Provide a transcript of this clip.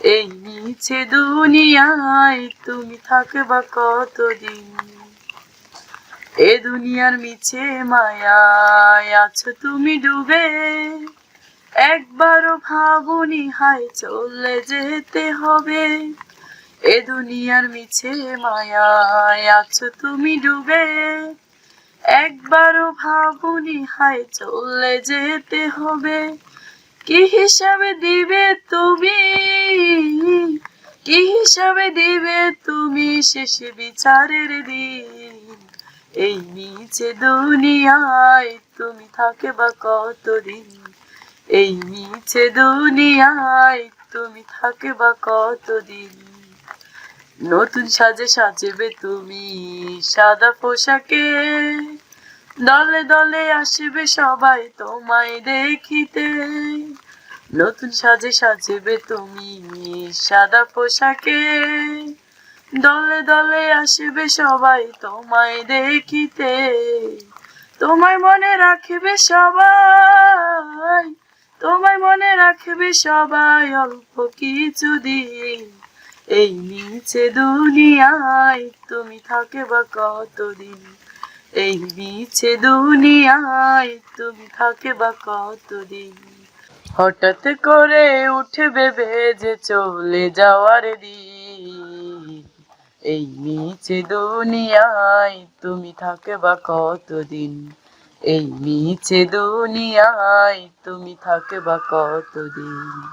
এই মিছে দুনিয়ায় তুমি থাকে বা কতদিন? এ দুনিয়ার মিছে মায়ায় আছো তুমি ডুবে। একবারও ভাবুনি, হায়, চলে যেতে হবে। এ দুনিয়ার মিছে মায়ায় আছো তুমি ডুবে। একবারও ভাবুনি, হায়, চলে যেতে হবে। কি হিসাবে দিবে তুমি? হিসাবে দিবে তুমি শেষে বিচারের দিন। এই নিচে দুনিয়ায় তুমি থাকে বা কতদিন? এই নিচে দুনিয়ায় তুমি থাকে বা কতদিন? নতুন সাজে সাজবে তুমি সাদা পোশাকে। দলে দলে আসবে সবাই তোমায় দেখিতে। নতুন সাজে সাজবে তুমি সাদা পোশাকে। দলে দলে আসবে সবাই তোমায় দেখিতে। তোমায় মনে রাখবে সবাই। তোমায় মনে রাখবে সবাই অল্প কিছুদিন এই নিচে দুনিয়ায় তুমি থাকে বা কতদিন? এই নিচে দুনিয়ায় তুমি থাকে বা কতদিন? হঠাৎ করে উঠবে ভেজে চলে যাওয়ার দি এই নিচে দুনিয়ায় তুমি থাকে বা কতদিন? এই নিচে দুনিয়ায় তুমি থাকে বা কতদিন?